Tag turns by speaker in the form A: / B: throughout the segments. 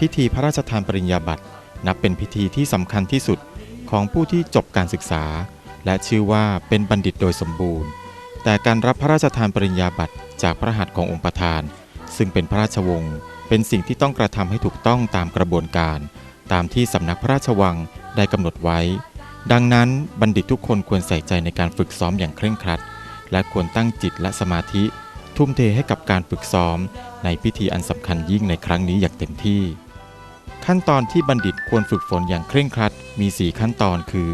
A: พิธีพระราชทานปริญญาบัตรนับเป็นพิธีที่สำคัญที่สุดของผู้ที่จบการศึกษา และชื่อว่าเป็นบัณฑิตโดยสมบูรณ์ แต่การรับพระราชทานปริญญาบัตรจากพระหัตถ์ขององค์ประธาน ซึ่งเป็นพระราชวงศ์เป็นสิ่งที่ต้องกระทำให้ถูกต้องตามกระบวนการ ตามที่สำนักพระราชวังได้กำหนดไว้ ดังนั้นบัณฑิตทุกคนควรใส่ใจในการฝึกซ้อมอย่างเคร่งครัด และควรตั้งจิตและสมาธิ ทุ่มเทให้กับการฝึกซ้อม ในพิธีอันสำคัญยิ่งในครั้งนี้อย่างเต็มที่ ขั้นตอนที่บัณฑิตควรฝึกฝนอย่างเคร่งครัดมี 4 ขั้นตอนคือ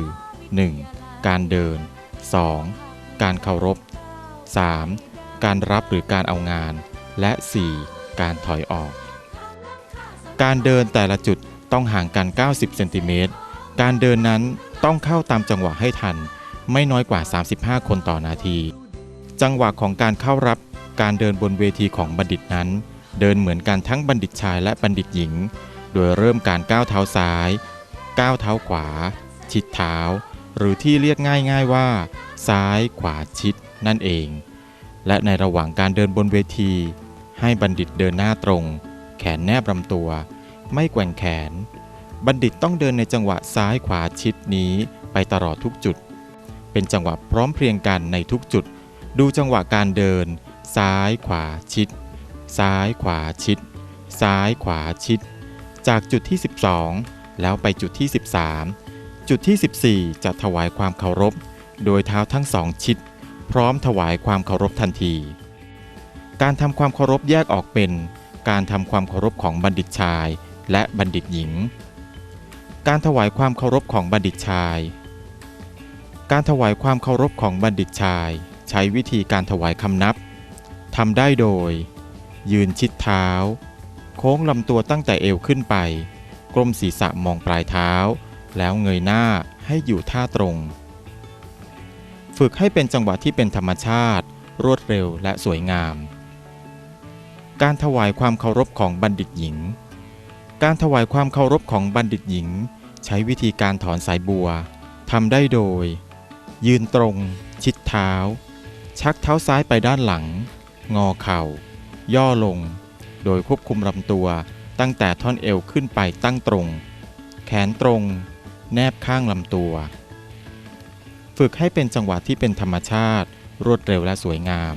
A: 1. การเดิน 2. การเคารพ 3. การรับหรือการเอางาน และ 4. การถอยออก การเดินแต่ละจุดต้องห่างกัน 90 เซนติเมตร การเดินนั้นต้องเข้าตามจังหวะให้ทัน ไม่น้อยกว่า 35 คนต่อนาที จังหวะของการเข้ารับการเดินบนเวทีของบัณฑิตนั้น เดินเหมือนกันทั้งบัณฑิตชายและบัณฑิตหญิง โดยเริ่มการก้าวเท้าซ้าย ก้าวเท้าขวา ชิดเท้า หรือที่เรียกง่ายๆว่า ซ้ายขวาชิดนั่นเอง และในระหว่างการเดินบนเวที ให้บัณฑิตเดินหน้าตรง แขนแนบลำตัว ไม่แกว่งแขน บัณฑิตต้องเดินในจังหวะซ้ายขวาชิดนี้ไปตลอดทุกจุด เป็นจังหวะพร้อมเพรียงกันในทุกจุด ดูจังหวะการเดิน ซ้ายขวาชิด ซ้ายขวาชิด ซ้ายขวาชิด จากจุดที่ 12 แล้วไปจุดที่ 13 จุดที่ 14 จะถวายความเคารพ โดยเท้าทั้งสองชิด พร้อมถวายความเคารพทันที การทำความเคารพแยกออกเป็น การทำความเคารพของบัณฑิตชาย และบัณฑิตหญิง การถวายความเคารพของบัณฑิตชาย การถวายความเคารพของบัณฑิตชาย ใช้วิธีการถวายคำนับทำได้โดย ยืนชิดเท้า โค้งลำตัวตั้งแต่เอวขึ้นไป กลมศีรษะมองปลายเท้า แล้วเงยหน้าให้อยู่ท่าตรง ฝึกให้เป็นจังหวะที่เป็นธรรมชาติ รวดเร็วและสวยงาม การถวายความเคารพของบัณฑิตหญิง การถวายความเคารพของบัณฑิตหญิง ใช้วิธีการถอนสายบัวทำได้โดย ยืนตรง ชิดเท้า ชักเท้าซ้ายไปด้านหลัง งอเข่า ย่อลง โดยควบคุมลำตัวตั้งแต่ท่อนเอวขึ้นไปตั้งตรง แขนตรง แนบข้างลำตัว ฝึกให้เป็นจังหวะที่เป็นธรรมชาติ รวดเร็วและสวยงาม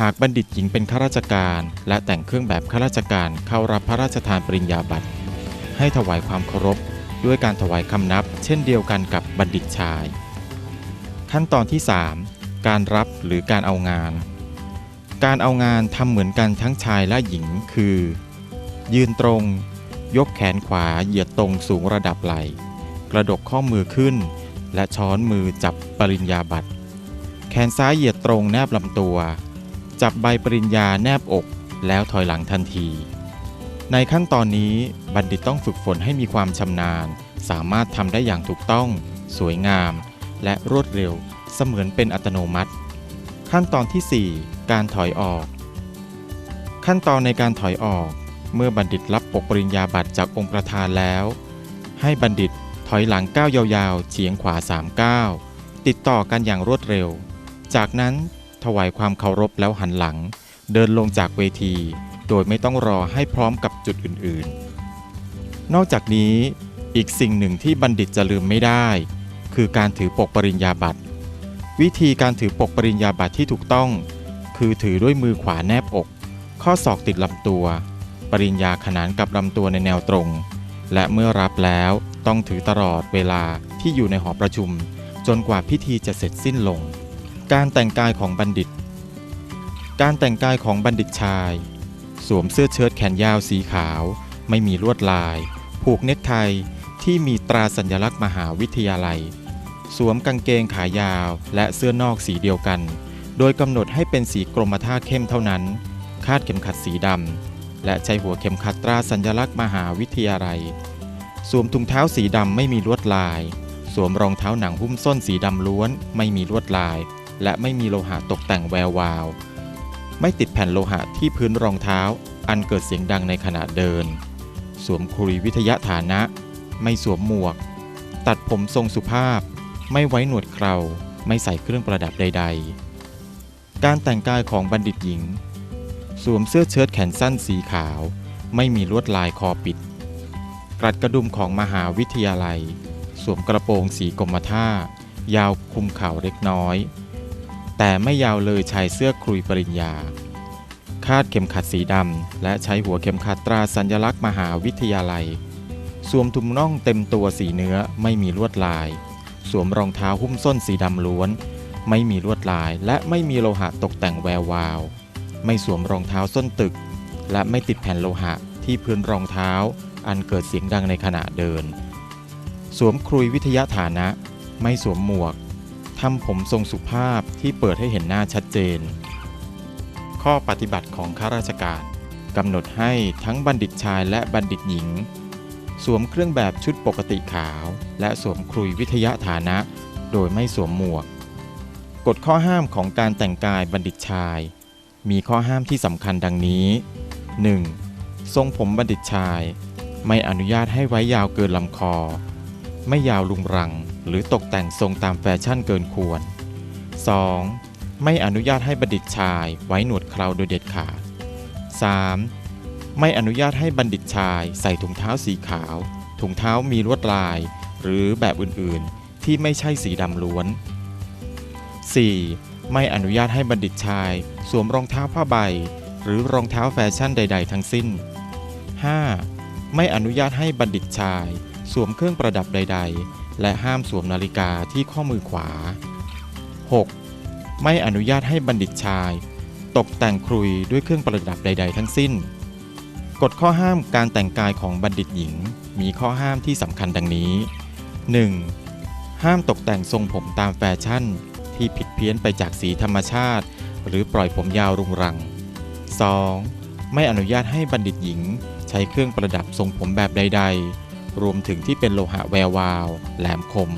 A: หากบัณฑิตหญิงเป็นข้าราชการ และแต่งเครื่องแบบข้าราชการเข้ารับพระราชทานปริญญาบัตร ให้ถวายความเคารพด้วยการถวายคำนับ เช่นเดียวกันกับบัณฑิตชาย ขั้นตอนที่ 3 การรับหรือการเอางาน การเอางานทำเหมือนกันทั้งชายและหญิงคือ ยืนตรง ยกแขนขวาเหยียดตรงสูงระดับไหล่กระดกข้อมือขึ้น และช้อนมือจับปริญญาบัตร แขนซ้ายเหยียดตรงแนบลำตัว จับใบปริญญาแนบอกแล้วถอยหลังทันที ในขั้นตอนนี้บัณฑิตต้องฝึกฝนให้มีความชำนาญ สามารถทำได้อย่างถูกต้อง สวยงาม และรวดเร็ว เสมือนเป็นอัตโนมัติ ขั้นตอนที่ 4 การถอยออก ขั้นตอนในการถอยออก เมื่อบัณฑิตรับปกปริญญาบัตรจากองค์ประธานแล้ว ให้บัณฑิตถอยหลังก้าวยาวๆเฉียงขวา3ก้าวติดต่อกันอย่างรวดเร็ว จากนั้นถวายความเคารพแล้วหันหลัง เดินลงจากเวที โดยไม่ต้องรอให้พร้อมกับจุดอื่นๆ นอกจากนี้อีกสิ่งหนึ่งที่บัณฑิตจะลืมไม่ได้ คือการถือปกปริญญาบัตร วิธีการถือปกปริญญาบัตรที่ถูกต้อง คือถือด้วยมือขวาแนบอก ข้อศอกติดลำตัว ปริญญาขนานกับลำตัวในแนวตรง และเมื่อรับแล้วต้องถือตลอดเวลาที่อยู่ในหอประชุม จนกว่าพิธีจะเสร็จสิ้นลง การแต่งกายของบัณฑิต การแต่งกายของบัณฑิตชาย สวมเสื้อเชิ้ตแขนยาวสีขาว ไม่มีลวดลาย ผูกเนคไทที่มีตราสัญลักษณ์มหาวิทยาลัย สวมกางเกงขายาว และเสื้อนอกสีเดียวกัน โดยกำหนดให้เป็นสีกรมท่าเข้มเท่านั้น คาดเข็มขัดสีดำ และใช้หัวเข็มขัดตราสัญลักษณ์มหาวิทยาลัย สวมถุงเท้าสีดำไม่มีลวดลาย สวมรองเท้าหนังหุ้มส้นสีดำล้วน ไม่มีลวดลาย และไม่มีโลหะตกแต่งแวววาว ไม่ติดแผ่นโลหะที่พื้นรองเท้า อันเกิดเสียงดังในขณะเดิน สวมคุรีวิทยาฐานะ ไม่สวมหมวก ตัดผมทรงสุภาพ ไม่ไว้หนวดเครา ไม่ใส่เครื่องประดับใด ๆ การแต่งกายของบัณฑิตหญิง สวมเสื้อเชิ้ตแขนสั้นสีขาว ไม่มีลวดลายคอปิด กรัดกระดุมของมหาวิทยาลัย สวมกระโปรงสีกรมท่า ยาวคลุมเข่าเล็กน้อย แต่ไม่ยาวเลยชายเสื้อคลุยปริญญา คาดเข็มขัดสีดำ และใช้หัวเข็มขัดตราสัญลักษณ์มหาวิทยาลัย สวมถุงน่องเต็มตัวสีเนื้อไม่มีลวดลาย สวมรองเท้าหุ้มส้นสีดำล้วน ไม่มีลวดลายและไม่มีโลหะตกแต่งแวววาว ไม่สวมรองเท้าส้นตึก และไม่ติดแผ่นโลหะที่พื้นรองเท้า อันเกิดเสียงดังในขณะเดิน สวมครุยวิทยาฐานะ ไม่สวมหมวกทำผมทรงสุภาพที่เปิดให้เห็นหน้าชัดเจน ข้อปฏิบัติของข้าราชการกำหนดให้ทั้งบัณฑิตชายและบัณฑิตหญิง สวมเครื่องแบบชุดปกติขาว และสวมครุยวิทยาฐานะ โดยไม่สวมหมวก กฎข้อห้ามของการแต่งกายบัณฑิตชาย มีข้อห้ามที่สำคัญดังนี้ 1. ทรงผมบัณฑิตชาย ไม่อนุญาตให้ไว้ยาวเกินลำคอ ไม่ยาวลุงรัง หรือตกแต่งทรงตามแฟชั่นเกินควร 2. ไม่อนุญาตให้บัณฑิตชายไว้หนวดเคราโดยเด็ดขาด 3. ไม่อนุญาตให้บัณฑิตชาย ใส่ถุงเท้าสีขาว ถุงเท้ามีลวดลาย หรือแบบอื่นๆ ที่ไม่ใช่สีดำล้วน 4. ไม่อนุญาตให้บัณฑิตชาย สวมรองเท้าผ้าใบ หรือรองเท้าแฟชั่นใด ๆ ทั้งสิ้น 5. ไม่อนุญาตให้บัณฑิตชาย สวมเครื่องประดับใด ๆ และห้ามสวมนาฬิกาที่ข้อมือขวา 6. ไม่อนุญาตให้บัณฑิตชาย ตกแต่งครุยด้วยเครื่องประดับใด ๆ ทั้งสิ้น กฎข้อห้ามการแต่งกายของบัณฑิตหญิง มีข้อห้ามที่สำคัญดังนี้ 1. ห้ามตกแต่งทรงผมตามแฟชั่น ที่ผิดเพี้ยนไปจากสีธรรมชาติ หรือปล่อยผมยาวรุงรัง 2. ไม่อนุญาตให้บัณฑิตหญิง ใช้เครื่องประดับทรงผมแบบใด ๆ รวมถึงที่เป็นโลหะแวววาว แหลมคม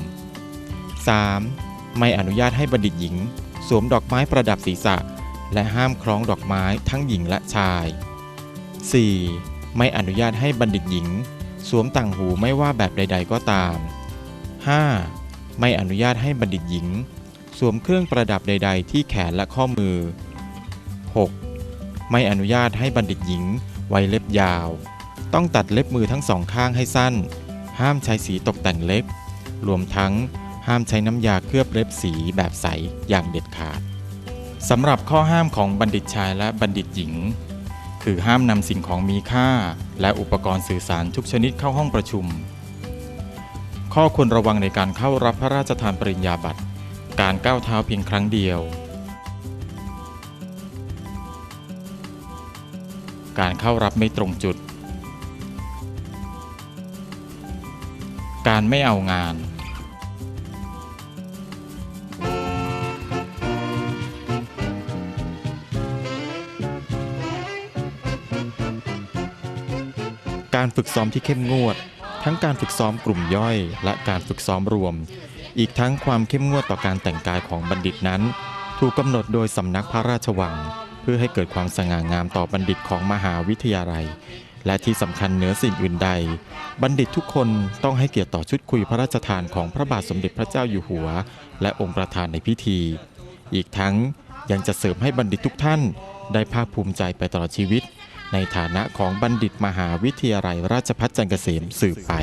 A: 3. ไม่อนุญาตให้บัณฑิตหญิง สวมดอกไม้ประดับศีรษะ และห้ามคล้องดอกไม้ทั้งหญิงและชาย 4. ไม่อนุญาตให้บัณฑิตหญิง สวมต่างหูไม่ว่าแบบใด ๆ ก็ตาม 5. ไม่อนุญาตให้บัณฑิตหญิง สวมเครื่องประดับใด ๆ ที่แขนและข้อมือ 6. ไม่อนุญาตให้บัณฑิตหญิง ไว้เล็บยาว ต้องตัดเล็บมือทั้งสองข้างให้สั้น ห้ามใช้สีตกแต่งเล็บ รวมทั้งห้ามใช้น้ำยาเคลือบเล็บสีแบบใสอย่างเด็ดขาดสำหรับข้อห้ามของบัณฑิตชายและบัณฑิตหญิง คือห้ามนำสิ่งของมีค่า และอุปกรณ์สื่อสารทุกชนิดเข้าห้องประชุม ข้อควรระวังในการเข้ารับพระราชทานปริญญาบัตร การก้าวเท้าเพียงครั้งเดียว การเข้ารับไม่ตรงจุด การไม่เอางาน การฝึกซ้อมที่เข้มงวด ทั้งการฝึกซ้อมกลุ่มย่อย และการฝึกซ้อมรวม อีกทั้งความเข้มงวดต่อการแต่งกายของบัณฑิตนั้น ถูกกำหนดโดยสำนักพระราชวัง เพื่อให้เกิดความสง่างามต่อบัณฑิตของมหาวิทยาลัย และที่สำคัญเหนือสิ่งอื่นใด บัณฑิตทุกคนต้องให้เกียรติต่อชุดคุยพระราชทานของพระบาทสมเด็จพระเจ้าอยู่หัว และองค์ประธานในพิธี อีกทั้งยังจะเสริมให้บัณฑิตทุกท่านได้ภาคภูมิใจไปตลอดชีวิต ในฐานะของบัณฑิตมหาวิทยาลัยราชภัฏจันทร์เกษมสืบไป